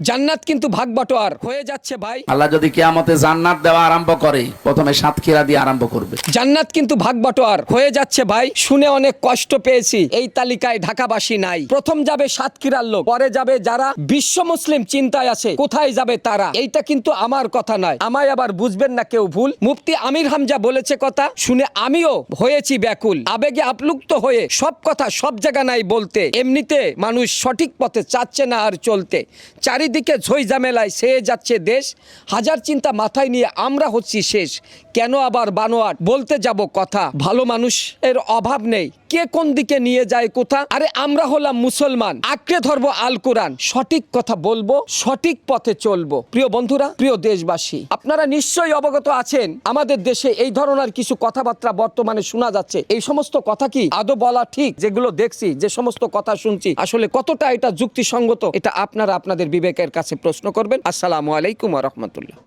জান্নাত কিন্তু ভাগ বাটোয়ার হয়ে যাচ্ছে ভাই। আল্লাহ যদি কেয়ামতে জান্নাত দেওয়া আরম্ভ করে প্রথমে সাতক্ষীরা দিয়ে আরম্ভ করবে। জান্নাত কিন্তু ভাগ বাটোয়ার হয়ে যাচ্ছে ভাই শুনে অনেক কষ্ট পেয়েছি এই তালিকায় ঢাকাবাসী নাই। প্রথম যাবে সাতক্ষীরার লোক পরে যাবে যারা বিশ্ব মুসলিম চিন্তায় আছে কোথায় যাবে তারা? এইটা কিন্তু আমার কথা নয়। আমায় আবার বুঝবেন না কেউ ভুল। মুফতি আমির হামজা বলেছে কথা শুনে আমিও হয়েছি ব্যাকুল। আবেগে আপ্লুপ্ত হয়ে সব কথা সব জায়গা নাই বলতে এমনিতে মানুষ সঠিক পথে চাচ্ছে না আর চলতে। চারিদিকে ঝই ঝামেলায় সেয়ে যাচ্ছে দেশ। হাজার চিন্তা মাথায় নিয়ে আমরা হচ্ছি শেষ। কেন আবার বানোয়াট? বলতে যাব কথা। ভালো মানুষ এর অভাব নেই। কে কোন দিকে নিয়ে যায় কোথা? আরে আমরা হলাম মুসলমান। আঁকড়ে ধরবো আল কোরআন। সঠিক কথা বলব, সঠিক পথে চলবো। প্রিয় বন্ধুরা, প্রিয় দেশবাসী, আপনারা নিশ্চয়ই অবগত আছেন, আমাদের দেশে এই ধরনের কিছু কথাবার্তা বর্তমানে শোনা যাচ্ছে। এই সমস্ত কথা কি আদৌ বলা ঠিক? যেগুলো দেখছি, যে সমস্ত কথা শুনছি, আসলে কতটা এটা যুক্তিসঙ্গত? এটা আপনারা আপনাদের বিবেকের কাছে প্রশ্ন করবেন। আসসালামু আলাইকুম রহমতুল্লাহ।